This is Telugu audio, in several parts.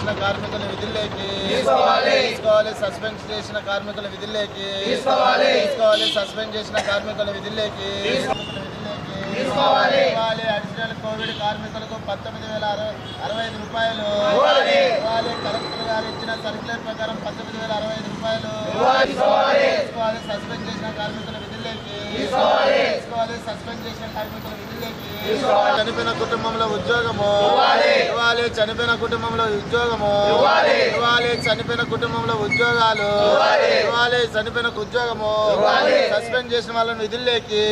చేసిన కార్మికుల విధుల్లోకి. తీసుకోవాలి. సస్పెండ్ చేసిన కార్మికుల విధుల్లోకి. తీసుకోవాలి. సస్పెండ్ చేసిన కార్మికుల విధుల్లోకి. అడిషనల్ కోవిడ్ కార్మికులకు పంతొమ్మిది వేల అరవై అరవై ఐదు రూపాయలు. ఇవ్వాలి కలెక్టర్ గారు ఇచ్చిన సర్క్యులర్ ప్రకారం పంతొమ్మిది వేల అరవై ఐదు రూపాయలు. తీసుకోవాలి. సస్పెండ్ చేసిన కార్మికుల విధుల్లోకి. తీసుకోవాలి. సస్పెండ్ చేసిన కార్మికుల విధుల్లోకి. చనిపోయిన కుటుంబంలో ఉద్యోగము. ఇవ్వాలి. చనిపోయిన కుటుంబంలో ఉద్యోగము. ఇవ్వాలి. చనిపోయిన కుటుంబంలో ఉద్యోగాలు. ఇవ్వాలి. చనిపోయిన ఉద్యోగము. సస్పెండ్ చేసిన వాళ్ళని విధుల్లోకి.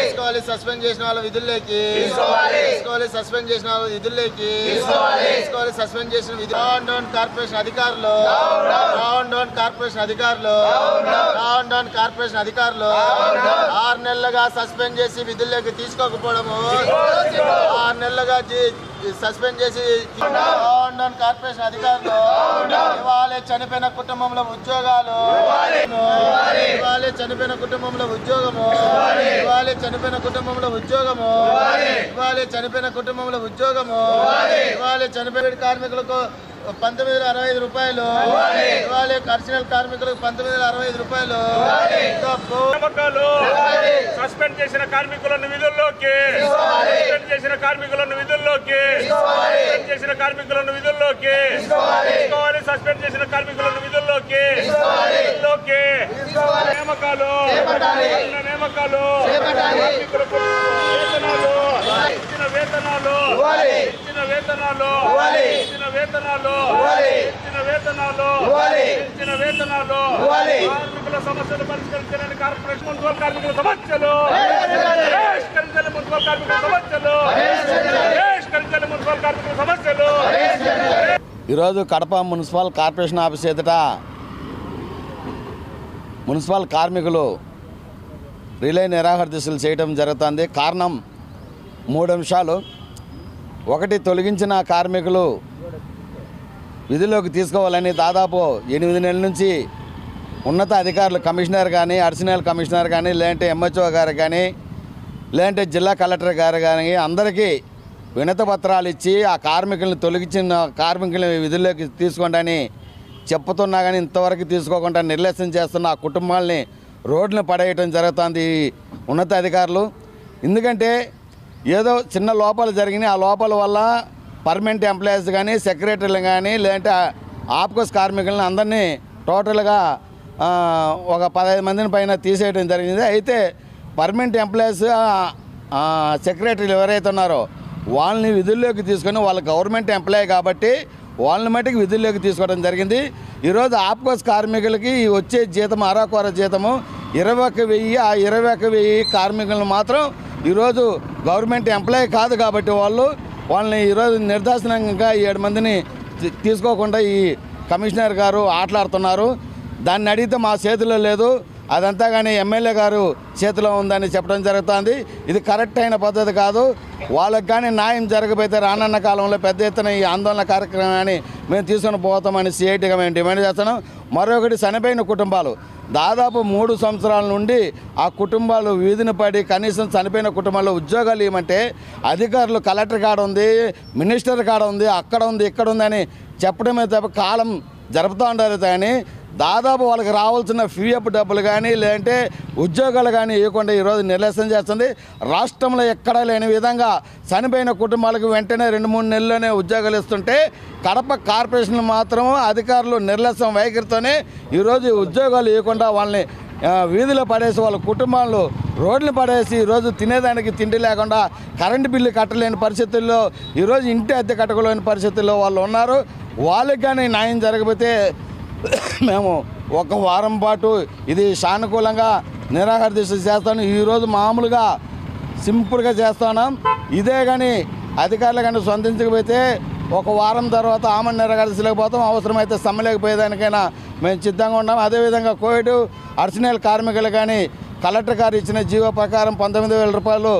తీసుకోవాలి. సస్పెండ్ చేసిన వాళ్ళ విధుల్లోకి. తీసుకోవాలి. సస్పెండ్ చేసిన వాళ్ళ విధుల్లోకి. తీసుకోవాలి. సస్పెండ్ చేసిన విధి డౌన్ డౌన్ కార్పొరేషన్ అధికారులు. డౌన్ డౌన్ కార్పొరేషన్ అధికారులు. డౌన్ డౌన్ కార్పొరేషన్ అధికారులు. ఆరు నెలలుగా సస్పెండ్ చేసి విధుల్లోకి తీసుకోకపోవడము. ఆరు నెలలుగా సస్పెండ్ చేసి డౌన్ కార్పొరేషన్ అధికారులు ఇవాళ చనిపోయిన కుటుంబంలో ఉద్యోగాలు. ఇవాళ. చనిపోయిన కుటుంబంలో ఉద్యోగము. ఇవాళ. చనిపోయిన కుటుంబంలో ఉద్యోగము. ఇవాళ. చనిపోయిన కుటుంబంలో ఉద్యోగము. ఇవాళ. చనిపోయిన కార్మికులకు పంతొమ్మిది వేల అరవై ఐదు రూపాయలు. ఇవాళ. కర్షనల్ కార్మికులకు పంతొమ్మిది వేల అరవై ఐదు రూపాయలు. సస్పెండ్ చేసిన కార్మికులను విధుల్లోకి చేసిన కార్మికులను విధుల్లోకి. సస్పెండ్ చేసిన కార్మికులను విధుల్లోకి. తీసుకోవాలి. సస్పెండ్ చేసిన కార్మికులను విధుల్లోకి. విధుల్లోకి. నియామకాలు. నియామకాలు. కార్మికులకు వేతనాలు. ఇచ్చిన వేతనాలు. ఇచ్చిన వేతనాలు. ఇచ్చిన వేతనాలు. ఇచ్చిన వేతనాలు. ఇచ్చిన వేతనాలు. కార్మికుల సమస్యలు పరిష్కరించడానికి కార్పొరేషన్ కార్మికుల సమస్యలు పరిష్కరించాలి మున్సిపల్ కార్మికుల సమస్యలు పరిష్కరించాలి మున్సిపల్ కార్మికుల సమస్యలు ఈరోజు కడప మున్సిపల్ కార్పొరేషన్ ఆఫీస్ ఎదుట మున్సిపల్ కార్మికులు రిలే నిరాహార దీక్షలు చేయడం జరుగుతుంది. కారణం మూడు అంశాలు. ఒకటి తొలగించిన కార్మికులు విధిలోకి తీసుకోవాలని దాదాపు ఎనిమిది నెలల నుంచి ఉన్నత అధికారులు కమిషనర్ కానీ అడిషనల్ కమిషనర్ కానీ లేదంటే ఎంహెచ్ఓ గారు కానీ లేదంటే జిల్లా కలెక్టర్ గారు కానీ అందరికీ వినత పత్రాలు ఇచ్చి ఆ కార్మికులను తొలగించిన కార్మికులను విధుల్లోకి తీసుకోండి చెప్పుతున్నా కానీ ఇంతవరకు తీసుకోకుండా నిర్లక్ష్యం చేస్తున్న ఆ కుటుంబాలని రోడ్లను పడేయటం జరుగుతుంది ఉన్నతాధికారులు. ఉన్నత అధికారులు ఎందుకంటే ఏదో చిన్న లోపాలు జరిగినాయి. ఆ లోపాల వల్ల పర్మనెంట్ ఎంప్లాయీస్ కానీ సెక్రటరీలు కానీ లేదంటే ఆప్కోస్ కార్మికులను అందరినీ టోటల్గా ఒక పదహైదు మందిని పైన తీసేయడం జరిగింది. అయితే పర్మనెంట్ ఎంప్లాయీస్ సెక్రటరీలు ఎవరైతే ఉన్నారో వాళ్ళని విధుల్లోకి తీసుకొని వాళ్ళ గవర్నమెంట్ ఎంప్లాయీ కాబట్టి వాళ్ళని మటుకు విధుల్లోకి తీసుకోవడం జరిగింది. ఈరోజు ఆప్కోస్ కార్మికులకి వచ్చే జీతం అరాకొర జీతము ఇరవై ఒక్క వెయ్యి ఆ ఇరవై ఒక్క వెయ్యి కార్మికులను మాత్రం ఈరోజు గవర్నమెంట్ ఎంప్లాయీ కాదు కాబట్టి వాళ్ళు వాళ్ళని ఈరోజు నిర్దాసనంగా ఏడు మందిని తీసుకోకుండా ఈ కమిషనర్ గారు ఆటలాడుతున్నారు. దాన్ని అడిగితే మా చేతిలో లేదు. అదంతా కానీ ఎమ్మెల్యే గారు చేతిలో ఉందని చెప్పడం జరుగుతుంది. ఇది కరెక్ట్ అయిన పద్ధతి కాదు. వాళ్ళకి కానీ న్యాయం జరగకపోతే రానున్న కాలంలో పెద్ద ఎత్తున ఈ ఆందోళన కార్యక్రమాన్ని మేము తీసుకుని పోతామని సిఐటిగా మేము డిమాండ్ చేస్తున్నాం. మరొకటి చనిపోయిన కుటుంబాలు. దాదాపు మూడు సంవత్సరాల నుండి ఆ కుటుంబాలు వీధిని పడి కనీసం చనిపోయిన కుటుంబాల్లో ఉద్యోగాలు ఇవ్వమంటే అధికారులు కలెక్టర్ కాడ ఉంది మినిస్టర్ కాడ ఉంది అక్కడ ఉంది ఇక్కడ ఉంది అని చెప్పడమే తప్ప కాలం జరుపుతూ ఉండాలి కానీ దాదాపు వాళ్ళకి రావాల్సిన ఫీఎఫ్ డబ్బులు కానీ లేదంటే ఉద్యోగాలు కానీ ఇవ్వకుండా ఈరోజు నిర్లక్ష్యం చేస్తుంది. రాష్ట్రంలో ఎక్కడా లేని విధంగా చనిపోయిన కుటుంబాలకు వెంటనే రెండు మూడు నెలల్లోనే ఉద్యోగాలు ఇస్తుంటే కడప కార్పొరేషన్ మాత్రం అధికారులు నిర్లక్ష్యం వైఖరితోనే ఈరోజు ఉద్యోగాలు ఇవ్వకుండా వాళ్ళని వీధిలో పడేసి వాళ్ళ కుటుంబాలు రోడ్లు పడేసి ఈరోజు తినేదానికి తిండి లేకుండా కరెంటు బిల్లు కట్టలేని పరిస్థితుల్లో ఈరోజు ఇంటి అద్దె కట్టలేని పరిస్థితుల్లో వాళ్ళు ఉన్నారు. వాళ్ళకి కానీ న్యాయం జరగకపోతే మేము ఒక వారం పాటు ఇది సానుకూలంగా నిరాహార దీక్ష చేస్తాను. ఈరోజు మామూలుగా సింపుల్గా చేస్తున్నాం ఇదే కానీ అధికారులు కానీ స్పందించకపోతే ఒక వారం తర్వాత ఆమె నిరగడసలేకపోతాం అవసరమైతే సమ్మలేకపోయేదానికైనా మేము సిద్ధంగా ఉన్నాం. అదేవిధంగా కోవిడ్ అర్చనీయుల కార్మికులు కానీ కలెక్టర్ గారు ఇచ్చిన జీవో ప్రకారం పంతొమ్మిది వేల రూపాయలు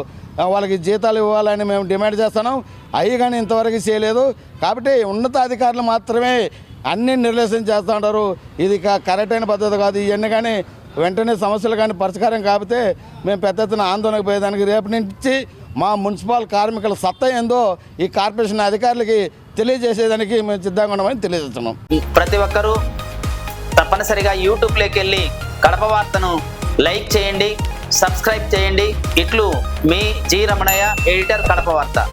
వాళ్ళకి జీతాలు ఇవ్వాలని మేము డిమాండ్ చేస్తున్నాం. అవి కానీ ఇంతవరకు చేయలేదు. కాబట్టి ఉన్నతాధికారులు మాత్రమే అన్ని నిర్లక్ష్యం చేస్తూ ఉంటారు. ఇది క- కరెక్ట్ అయిన పద్ధతి కాదు. ఇవన్నీ కానీ వెంటనే సమస్యలు కానీ పరిష్కారం కాకపోతే మేము పెద్ద ఎత్తున ఆందోళనకు పోయేదానికి రేపు నుంచి మా మున్సిపల్ కార్మికుల సత్తా ఏందో ఈ కార్పొరేషన్ అధికారులకి తెలియజేసేదానికి మేము సిద్ధంగా ఉన్నామని తెలియజేస్తున్నాం. ప్రతి ఒక్కరూ తప్పనిసరిగా యూట్యూబ్లోకి వెళ్ళి కడప వార్తను లైక్ చేయండి సబ్స్క్రైబ్ చేయండి. ఇట్లు మీ జి రమణయ్య ఎడిటర్ కడప వార్త.